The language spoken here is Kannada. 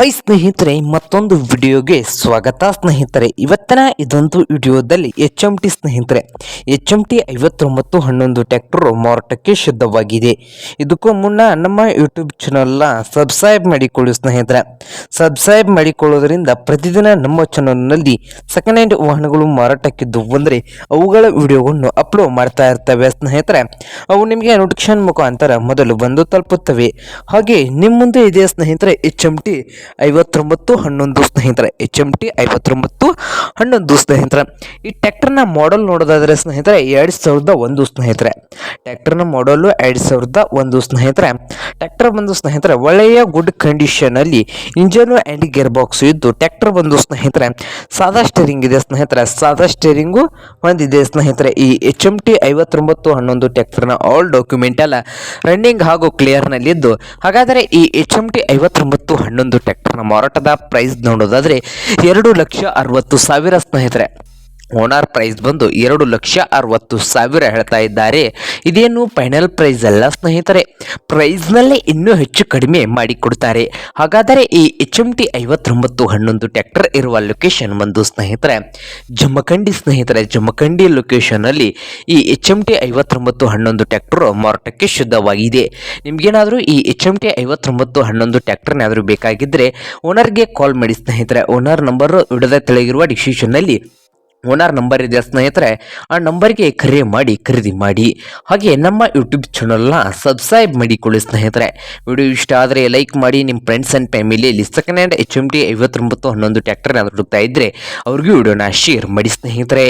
ಹಾಯ್ ಸ್ನೇಹಿತರೆ, ಮತ್ತೊಂದು ವಿಡಿಯೋಗೆ ಸ್ವಾಗತ ಸ್ನೇಹಿತರೆ. ಇವತ್ತಿನ ಇದೊಂದು ವಿಡಿಯೋದಲ್ಲಿ ಎಚ್ ಎಂ ಟಿ ಸ್ನೇಹಿತರೆ. ಎಚ್ ಎಂ ಟಿ ಐವತ್ತೊಂಬತ್ತು ಹನ್ನೊಂದು ಟ್ಯಾಕ್ಟರ್ ಮಾರಾಟಕ್ಕೆ ಸಿದ್ಧವಾಗಿದೆ ಇದಕ್ಕೂ ಮುನ್ನ ನಮ್ಮ ಯೂಟ್ಯೂಬ್ ಚಾನಲ್ನ ಸಬ್ಸ್ಕ್ರೈಬ್ ಮಾಡಿಕೊಳ್ಳಿ ಸ್ನೇಹಿತರೆ. ಸಬ್ಸ್ಕ್ರೈಬ್ ಮಾಡಿಕೊಳ್ಳೋದ್ರಿಂದ ಪ್ರತಿದಿನ ನಮ್ಮ ಚಾನಲ್ನಲ್ಲಿ ಸೆಕೆಂಡ್ ಹ್ಯಾಂಡ್ ವಾಹನಗಳು ಮಾರಾಟಕ್ಕಿದ್ದು ಅಂದರೆ ಅವುಗಳ ವಿಡಿಯೋವನ್ನು ಅಪ್ಲೋಡ್ ಮಾಡ್ತಾ ಇರ್ತವೆ ಸ್ನೇಹಿತರೆ. ಅವು ನಿಮಗೆ ನೋಟಿಫಿಕೇಶನ್ ಮುಖಾಂತರ ಮೊದಲು ಬಂದು ತಲುಪುತ್ತವೆ. ಹಾಗೆ ನಿಮ್ಮ ಮುಂದೆ ಇದೆ ಸ್ನೇಹಿತರೆ ಎಚ್ ಎಂ ಟಿ ಐವತ್ತೊಂಬತ್ತು ಹನ್ನೊಂದು ಸ್ನೇಹಿತರೆ ಎಚ್ ಎಂ ಟಿ ಐವತ್ತೊಂಬತ್ತು ಹನ್ನೊಂದು ಸ್ನೇಹಿತರೆ. ಈ ಟ್ಯಾಕ್ಟರ್ನ ಮಾಡೆಲ್ ನೋಡೋದಾದರೆ ಸ್ನೇಹಿತರೆ, ಎರಡು ಸಾವಿರದ ಒಂದು ಸ್ನೇಹಿತರೆ. ಟ್ರ್ಯಾಕ್ಟರ್ನ ಮಾಡಲು ಎರಡು ಸಾವಿರದ ಒಂದು ಸ್ನೇಹಿತರೆ. ಟ್ರ್ಯಾಕ್ಟರ್ ಬಂದು ಸ್ನೇಹಿತರೆ, ಒಳ್ಳೆಯ ಗುಡ್ ಕಂಡೀಷನಲ್ಲಿ ಇಂಜನು ಆ್ಯಂಡ್ ಗೇರ್ ಬಾಕ್ಸ್ ಇದ್ದು ಟ್ರ್ಯಾಕ್ಟರ್ ಬಂದು ಸ್ನೇಹಿತರೆ, ಸಾದಾ ಸ್ಟೇರಿಂಗ್ ಇದೆ ಸ್ನೇಹಿತರೆ. ಸಾದಾ ಸ್ಟೇರಿಂಗು ಹೊಂದಿದೆ ಸ್ನೇಹಿತರೆ ಈ ಎಚ್ ಎಂ ಟಿ ಐವತ್ತೊಂಬತ್ತು ಹನ್ನೊಂದು ಟ್ಯಾಕ್ಟರ್ನ ಆಲ್ ಡಾಕ್ಯುಮೆಂಟ್ ಎಲ್ಲ ರನ್ನಿಂಗ್ ಹಾಗೂ ಕ್ಲಿಯರ್ನಲ್ಲಿದ್ದು ಹಾಗಾದರೆ ಈ ಎಚ್ ಎಂ ಟಿ ಐವತ್ತೊಂಬತ್ತು ಹನ್ನೊಂದು ಟ್ಯಾಕ್ಟರ್ನ ಮಾರಾಟದ ಪ್ರೈಸ್ ನೋಡೋದಾದರೆ ಎರಡು ಲಕ್ಷ ಅರವತ್ತು ಸಾವಿರ ಸ್ನೇಹಿತರೆ. ಓನರ್ ಪ್ರೈಸ್ ಬಂದು ಎರಡು ಲಕ್ಷ ಅರವತ್ತು ಸಾವಿರ ಹೇಳ್ತಾ ಇದ್ದಾರೆ. ಇದೇನು ಫೈನಲ್ ಪ್ರೈಸ್ ಅಲ್ಲ ಸ್ನೇಹಿತರೆ. ಪ್ರೈಸ್ನಲ್ಲೇ ಇನ್ನೂ ಹೆಚ್ಚು ಕಡಿಮೆ ಮಾಡಿಕೊಡ್ತಾರೆ ಹಾಗಾದರೆ ಈ ಎಚ್ ಎಂ ಟಿ ಐವತ್ತೊಂಬತ್ತು ಹನ್ನೊಂದು ಟ್ಯಾಕ್ಟರ್ ಇರುವ ಲೊಕೇಶನ್ ಬಂದು ಸ್ನೇಹಿತರೆ, ಜಮಖಂಡಿ ಸ್ನೇಹಿತರೆ, ಜಮಖಂಡಿ ಲೊಕೇಶನಲ್ಲಿ ಈ ಎಚ್ ಎಂ ಟಿ ಐವತ್ತೊಂಬತ್ತು ಹನ್ನೊಂದು ಟ್ಯಾಕ್ಟರ್ ಮಾರಾಟಕ್ಕೆ ಶುದ್ಧವಾಗಿದೆ. ನಿಮಗೇನಾದರೂ ಈ ಎಚ್ ಎಂ ಟಿ ಐವತ್ತೊಂಬತ್ತು ಹನ್ನೊಂದು ಟ್ಯಾಕ್ಟರ್ನಾದರೂ ಬೇಕಾಗಿದ್ದರೆ ಓನರ್ಗೆ ಕಾಲ್ ಮಾಡಿ ಸ್ನೇಹಿತರೆ. ಓನರ್ ನಂಬರ್ ವಿಡದ ತೆಳಗಿರುವ ಡಿಸ್ಕ್ರಿಪ್ಷನ್ನಲ್ಲಿ ಓನರ್ ನಂಬರ್ ಇದೆಯಾ ಸ್ನೇಹಿತರೆ, ಆ ನಂಬರ್ಗೆ ಕರೆ ಮಾಡಿ, ಖರೀದಿ ಮಾಡಿ. ಹಾಗೆ ನಮ್ಮ ಯೂಟ್ಯೂಬ್ ಚಾನಲ್ನ ಸಬ್ಸ್ಕ್ರೈಬ್ ಮಾಡಿಕೊಳ್ಳಿ ಸ್ನೇಹಿತರೆ. ವಿಡಿಯೋ ಇಷ್ಟ ಆದರೆ ಲೈಕ್ ಮಾಡಿ ನಿಮ್ಮ ಫ್ರೆಂಡ್ಸ್ ಆ್ಯಂಡ್ ಫ್ಯಾಮಿಲಿಯಲ್ಲಿ second hand H M T ಐವತ್ತೊಂಬತ್ತು ಹನ್ನೊಂದು ಟ್ಯಾಕ್ಟರ್ನ ಹುಡುಕ್ತಾ ಇದ್ದರೆ ಅವ್ರಿಗೂ ವಿಡಿಯೋನ ಶೇರ್ ಮಾಡಿ ಸ್ನೇಹಿತರೆ.